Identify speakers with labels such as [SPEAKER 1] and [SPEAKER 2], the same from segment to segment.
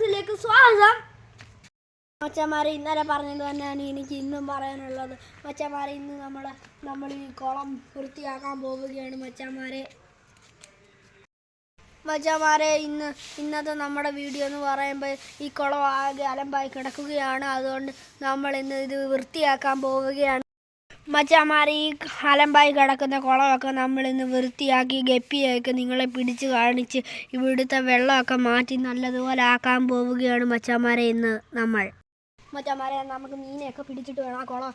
[SPEAKER 1] വ്ളോഗ്സിലേക്ക് സ്വാഗതം. മച്ചന്മാരെ ഇന്നലെ പറഞ്ഞത് തന്നെയാണ് എനിക്ക് ഇന്നും പറയാനുള്ളത്. മച്ചന്മാരെ ഇന്ന് നമ്മൾ നമ്മൾ ഈ കുളം വൃത്തിയാക്കാൻ പോവുകയാണ് മച്ചന്മാരെ. മച്ചന്മാരെ ഇന്ന് ഇന്നത്തെ നമ്മുടെ വീഡിയോ എന്ന് പറയുമ്പോൾ ഈ കുളം ആകെ അലമ്പായി കിടക്കുകയാണ്. അതുകൊണ്ട് നമ്മൾ ഇന്ന് ഇത് വൃത്തിയാക്കാൻ പോവുകയാണ്. മച്ചന്മാരെ ഈ അലമ്പായി കിടക്കുന്ന കുളമൊക്കെ നമ്മൾ ഇന്ന് വൃത്തിയാക്കി ഗപ്പിയൊക്കെ നിങ്ങളെ പിടിച്ച് കാണിച്ച് ഇവിടുത്തെ വെള്ളമൊക്കെ മാറ്റി നല്ലതുപോലെ ആക്കാൻ പോവുകയാണ് മച്ചാമാരെ ഇന്ന് നമ്മൾ. മച്ചാമാരെ നമുക്ക് മീനെയൊക്കെ പിടിച്ചിട്ട് വേണം ആ കുളം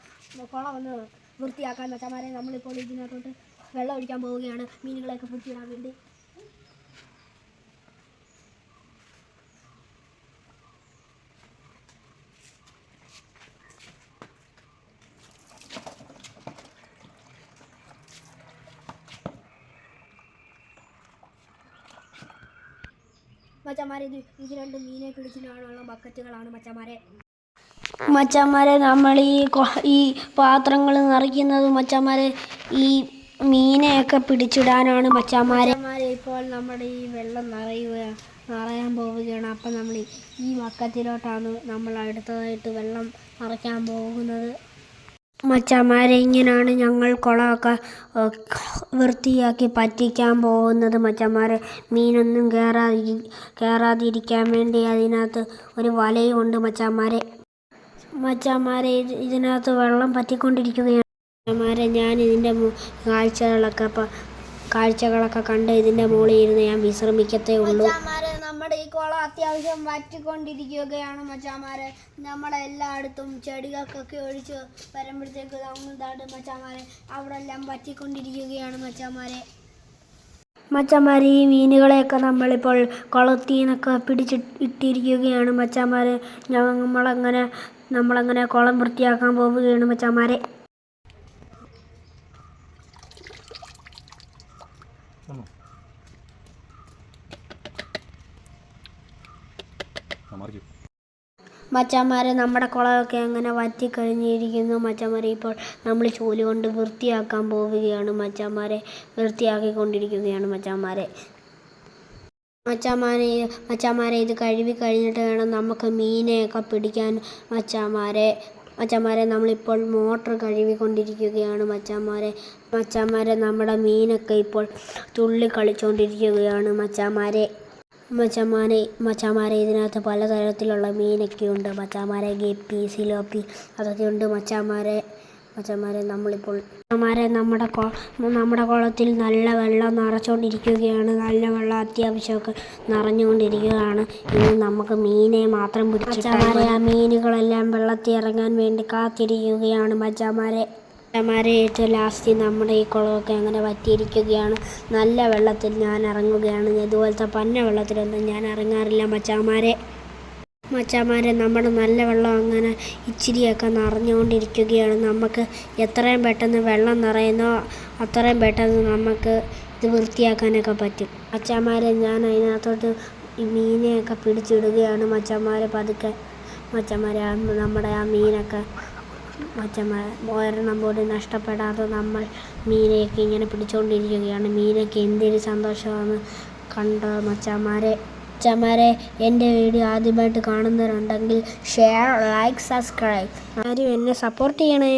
[SPEAKER 1] കുളം ഒന്ന് വൃത്തിയാക്കാൻ. മച്ചാമാരെ നമ്മളിപ്പോൾ ഇതിനകത്തോട്ട് വെള്ളം ഒഴിക്കാൻ പോവുകയാണ്. മീനുകളെയൊക്കെ പിടിച്ചിടാൻ വേണ്ടി. മച്ചന്മാരെ ഇത് രണ്ട് മീനെ പിടിച്ചിട്ടാണുള്ള ബക്കറ്റുകളാണ് മച്ചന്മാരെ. മച്ചന്മാരെ നമ്മൾ ഈ ഈ പാത്രങ്ങൾ നിറയ്ക്കുന്നത് മച്ചന്മാരെ ഈ മീനെയൊക്കെ പിടിച്ചിടാനാണ് മച്ചന്മാരെ. മച്ചമാരെ ഇപ്പോൾ നമ്മുടെ ഈ വെള്ളം നിറയുക നിറയാൻ പോവുകയാണ്. അപ്പം നമ്മൾ ഈ- ഈ ബക്കറ്റിലോട്ടാണ് നമ്മൾ അടുത്തതായിട്ട് വെള്ളം നിറയ്ക്കാൻ പോകുന്നത്. മച്ചന്മാരെ ഇങ്ങനെയാണ് ഞങ്ങൾ കുളമൊക്കെ വൃത്തിയാക്കി പറ്റിക്കാൻ പോകുന്നത് മച്ചന്മാരെ മീനൊന്നും കയറാതി കയറാതിരിക്കാൻ വേണ്ടി അതിനകത്ത് ഒരു വലയും ഉണ്ട് മച്ചന്മാരെ മച്ചന്മാരെ ഇതിനകത്ത് വെള്ളം പറ്റിക്കൊണ്ടിരിക്കുകയാണ് മച്ചന്മാരെ ഞാൻ ഇതിന്റെ കാഴ്ചകളൊക്കെ കാഴ്ചകളൊക്കെ കണ്ട് ഇതിന്റെ മുകളിൽ ഇരുന്ന് ഞാൻ വിശ്രമിക്കത്തേ ഉള്ളൂ. നമ്മുടെ ഈ കുളം അത്യാവശ്യം വറ്റിക്കൊണ്ടിരിക്കുകയാണ് മച്ചാമാരെ. നമ്മളെ എല്ലായിടത്തും ചെടികൾക്കൊക്കെ ഒഴിച്ച് വരുമ്പോഴത്തേക്ക് ഇതാണ്ട് മച്ചാമാരെ അവിടെ എല്ലാം വറ്റിക്കൊണ്ടിരിക്കുകയാണ് മച്ചാമാരെ. മച്ചന്മാരെ ഈ മീനുകളെയൊക്കെ നമ്മളിപ്പോൾ കുളത്തിൽ നിന്നൊക്കെ പിടിച്ച് ഇട്ടിരിക്കുകയാണ് മച്ചാമാരെ. നമ്മളങ്ങനെ നമ്മളങ്ങനെ കുളം വൃത്തിയാക്കാൻ പോവുകയാണ് മച്ചന്മാരെ
[SPEAKER 2] മറിക്കും
[SPEAKER 1] മച്ചന്മാരെ നമ്മുടെ കുളമൊക്കെ അങ്ങനെ വറ്റി കഴിഞ്ഞിരിക്കുന്നു മച്ചന്മാരെ ഇപ്പോൾ നമ്മൾ ചൂൽ കൊണ്ട് വൃത്തിയാക്കാൻ പോവുകയാണ്. മച്ചാമാരെ വൃത്തിയാക്കിക്കൊണ്ടിരിക്കുകയാണ് മച്ചാമാരെ മച്ചാമാരെ മച്ചാമാരെ ഇത് കഴുകി കഴിഞ്ഞിട്ട് വേണം നമുക്ക് മീനെയൊക്കെ പിടിക്കാൻ മച്ചാമാരെ മച്ചാമാരെ നമ്മളിപ്പോൾ മോട്ടർ കഴുകിക്കൊണ്ടിരിക്കുകയാണ്. മച്ചാമാരെ മച്ചാമാരെ നമ്മുടെ മീനൊക്കെ ഇപ്പോൾ തുള്ളി കളിച്ചുകൊണ്ടിരിക്കുകയാണ് മച്ചന്മാരെ. മച്ചന്മാരെ മച്ചാമാരെ ഇതിനകത്ത് പലതരത്തിലുള്ള മീനൊക്കെയുണ്ട്. മച്ചാമാരെ ഗപ്പി സിലോപ്പി അതൊക്കെ ഉണ്ട്. മച്ചന്മാരെ മച്ചാമാരെ നമ്മളിപ്പോൾ മച്ചാമാരെ നമ്മുടെ കൊ നമ്മുടെ കുളത്തിൽ നല്ല വെള്ളം നിറച്ചുകൊണ്ടിരിക്കുകയാണ് നല്ല വെള്ളം അത്യാവശ്യമൊക്കെ നിറഞ്ഞുകൊണ്ടിരിക്കുകയാണ്. ഇനി നമുക്ക് മീനെ മാത്രം പിടിച്ചിട്ടാണ് ആ മീനുകളെല്ലാം വെള്ളത്തിൽ ഇറങ്ങാൻ വേണ്ടി കാത്തിരിക്കുകയാണ് മച്ചന്മാരെ മച്ചന്മാരെ ഏറ്റവും ലാസ്റ്റ് നമ്മുടെ ഈ കുളമൊക്കെ അങ്ങനെ വറ്റിയിരിക്കുകയാണ്. നല്ല വെള്ളത്തിൽ ഞാൻ ഇറങ്ങുകയാണ്. ഇതുപോലത്തെ പന്ന വെള്ളത്തിലൊന്നും ഞാൻ ഇറങ്ങാറില്ല മച്ചാമാരെ. മച്ചാമാരെ നമ്മുടെ നല്ല വെള്ളം അങ്ങനെ ഇച്ചിരിയൊക്കെ നിറഞ്ഞുകൊണ്ടിരിക്കുകയാണ്. നമുക്ക് എത്രയും പെട്ടെന്ന് വെള്ളം നിറയുന്നോ അത്രയും പെട്ടെന്ന് നമുക്ക് ഇത് വൃത്തിയാക്കാനൊക്കെ പറ്റും. മച്ചാമാരെ ഞാൻ അതിനകത്തോട്ട് ഈ മീനെയൊക്കെ പിടിച്ചിടുകയാണ്. മച്ചാമാരെ പതുക്കെ മച്ചന്മാരെ നമ്മുടെ ആ മീനൊക്കെ ഒരെണ്ണം പോലും നഷ്ടപ്പെടാതെ നമ്മൾ മീനെയൊക്കെ ഇങ്ങനെ പിടിച്ചുകൊണ്ടിരിക്കുകയാണ് മീനൊക്കെ എന്തൊരു സന്തോഷമാണ് കണ്ട മച്ചന്മാരെ മച്ചന്മാരെ എന്റെ വീഡിയോ ആദ്യമായിട്ട് കാണുന്നവരുണ്ടെങ്കിൽ ഷെയർ ലൈക്ക് സബ്സ്ക്രൈബ് ആരും എന്നെ സപ്പോർട്ട് ചെയ്യണേ.